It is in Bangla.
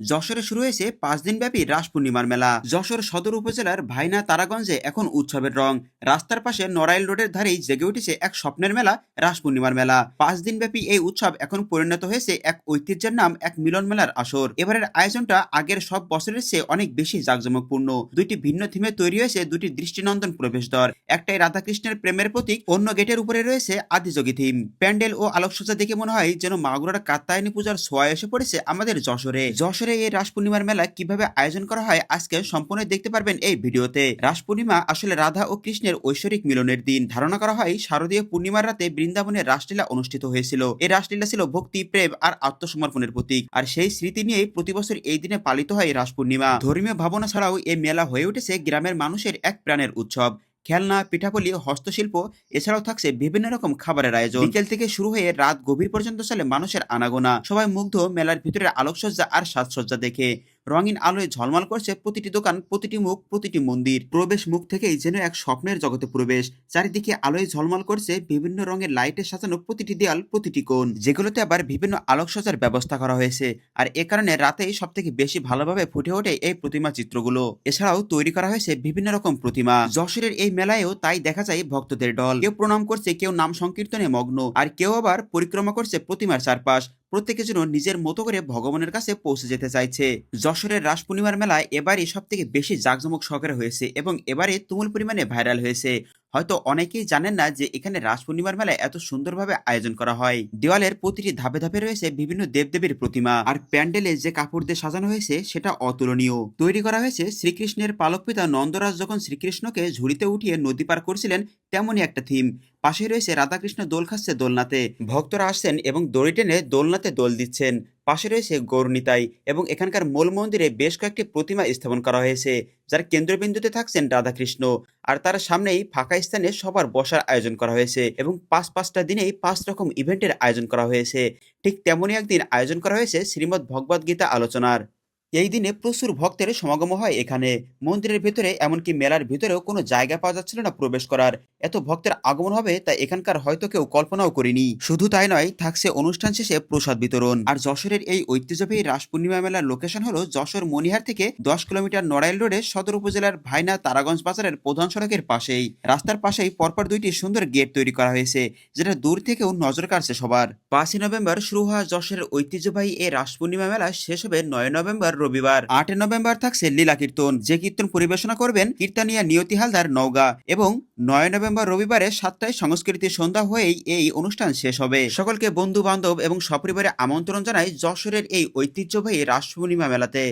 যশোরে শুরু হয়েছে পাঁচ দিনব্যাপী রাস পূর্ণিমার মেলা। যশোর সদর উপজেলার ভাইনা তারাগঞ্জে এখন উৎসবের রং। রাস্তার পাশে নড়াইল রোডের ধারেই জেগে উঠেছে এক স্বপ্নের মেলা, রাস পূর্ণিমার মেলা। পাঁচ দিনব্যাপী এই উৎসব এখন পরিণত হয়েছে এক ঐতিহ্যের নাম এক মিলন মেলার আসর। এবারের আয়োজনটা আগের সব বছরের চেয়ে অনেক বেশি জাঁকজমকপূর্ণ। দুইটি ভিন্ন থিমে তৈরি হয়েছে দুটি দৃষ্টিনন্দন প্রবেশদ্বার একটাই রাধাকৃষ্ণের প্রেমের প্রতীক, অন্য গেটের উপরে রয়েছে আদিযোগী থিম। প্যান্ডেল ও আলোকসজ্জা দেখে মনে হয় যেন মাগুরার কাত্তায়নী পূজার ছোঁয়া এসে পড়েছে আমাদের যশোরে। যশোরে এই রাস পূর্ণিমার মেলা কীভাবে আয়োজন করা হয়, আজকে সম্পূর্ণ দেখতে পারবেন এই ভিডিওতে। রাস পূর্ণিমা আসলে রাধা ও কৃষ্ণের ঐশ্বরিক মিলনের দিন। ধারণা করা হয়, শারদীয় পূর্ণিমার রাতে বৃন্দাবনে রাসলীলা অনুষ্ঠিত হয়েছিল। এই রাসলীলা ছিল ভক্তি, প্রেম আর আত্মসমর্পণের প্রতীক। আর সেই স্মৃতি নিয়েই প্রতি বছর এই দিনে পালিত হয় রাস পূর্ণিমা ধর্মীয় ভাবনা ছাড়াও এই মেলা হয়ে উঠেছে গ্রামের মানুষের এক প্রাণের উৎসব। খেলনা, পিঠাপলি, হস্তশিল্প, এছাড়াও থাকছে বিভিন্ন রকম খাবারের আয়োজন। বিকেল থেকে শুরু হয়ে রাত গভীর পর্যন্ত চলে মানুষের আনাগোনা। সবাই মুগ্ধ, মেলার ভিতরে আলোকসজ্জা আর সাজসজ্জা দেখে। রঙিন আলোয় ঝলমল করছে প্রতিটি দোকান, প্রতিটি মুখ, প্রতিটি মন্দির। প্রবেশ মুখ থেকেই যেন এক স্বপ্নের জগতে প্রবেশ। চারিদিকে আলোয় ঝলমল করছে বিভিন্ন রঙের লাইটে সাজানো প্রতিটি দেয়াল, প্রতিটি কোণ। যেগুলোতে আবার বিভিন্ন আলোকসজ্জার ব্যবস্থা করা হয়েছে। আর এ কারণে রাতেই সব থেকে বেশি ভালোভাবে ফুটে ওঠে এই প্রতিমা চিত্রগুলো। এছাড়াও তৈরি করা হয়েছে বিভিন্ন রকম প্রতিমা। যশোরের এই মেলায়ও তাই দেখা যায় ভক্তদের দল কেউ প্রণাম করছে, কেউ নাম সংকীর্তনে মগ্ন। আর কেউ আবার পরিক্রমা করছে প্রতিমার চারপাশ। প্রত্যেকে যেন নিজের মতো করে ভগবানের কাছে পৌঁছে যেতে চাইছে। যশোরের রাস পূর্ণিমার মেলায় এবারই সব থেকে বেশি জাঁকজমক সহকারে হয়েছে এবং এবারে তুমুল পরিমাণে ভাইরাল হয়েছে। হয়তো অনেকেই জানেন না যে এখানে রাস পূর্ণিমার মেলায় এত সুন্দরভাবে আয়োজন করা হয়। দেওয়ালের প্রতিটি ধাপে ধাপে রয়েছে বিভিন্ন দেবদেবীর প্রতিমা। আর প্যান্ডেলে যে কাপড় দিয়ে সাজানো হয়েছে, সেটা অতুলনীয়। তৈরি করা হয়েছে শ্রীকৃষ্ণের পালক পিতা নন্দরাজ যখন শ্রীকৃষ্ণকে ঝুড়িতে উঠিয়ে নদী পার করছিলেন, তেমনই একটা থিম। পাশে রয়েছে রাধাকৃষ্ণ দোল খাচ্ছে দোলনাতে। ভক্তরা আসছেন এবং দড়ি টেনে দোলনাতে দোল দিচ্ছেন। পাশে রয়েছে গৌরনিতাই এবং এখানকার মূল মন্দিরে বেশ কয়েকটি প্রতিমা স্থাপন করা হয়েছে, যার কেন্দ্রবিন্দুতে থাকছেন রাধাকৃষ্ণ। আর তার সামনেই ফাঁকা স্থানে সবার বসার আয়োজন করা হয়েছে এবং পাঁচ পাঁচটা দিনেই পাঁচ রকম ইভেন্টের আয়োজন করা হয়েছে। ঠিক তেমনই একদিন আয়োজন করা হয়েছে শ্রীমদ ভগবদ্গীতা আলোচনার। এই দিনে প্রচুর ভক্তের সমাগম হয় এখানে। মন্দিরের ভেতরে এমনকি মেলার ভিতরেও কোনো জায়গা পাওয়া যাচ্ছিল না প্রবেশ করার। এত ভক্তের আগমন হবে, তা এখানকার হয়তো কেউ কল্পনাও করিনি। শুধু তাই নয়, থাকছে অনুষ্ঠান শেষে প্রসাদ বিতরণ। আর যশোরের এই ঐতিহ্যবাহী রাস পূর্ণিমা মেলার লোকেশন হলো যশোর মনিহার থেকে দশ কিলোমিটার নড়াইল রোডে সদর উপজেলার ভাইনা তারাগঞ্জ বাজারের প্রধান সড়কের পাশেই। রাস্তার পাশেই পরপর দুইটি সুন্দর গেট তৈরি করা হয়েছে, যেটা দূর থেকেও নজর কাড়ছে সবার। পাঁচই নভেম্বর শুরু হওয়া যশোরের ঐতিহ্যবাহী এই রাস পূর্ণিমা মেলা শেষ হবে নয় নভেম্বর রবিবার। আটই নভেম্বর থাকছে লীলা কীর্তন। যে কীর্তন পরিবেশনা করবেন কীর্তানিয়া নিয়তি হালদার নওগাঁ এবং নয় নভেম্বর রবিবারে সাতটায় সংস্কৃতি সন্ধ্যা হয়েই এই অনুষ্ঠান শেষ হবে। সকলকে বন্ধু বান্ধব এবং সপরিবারে আমন্ত্রণ জানায় যশোরের এই ঐতিহ্যবাহী রাস পূর্ণিমা মেলাতে।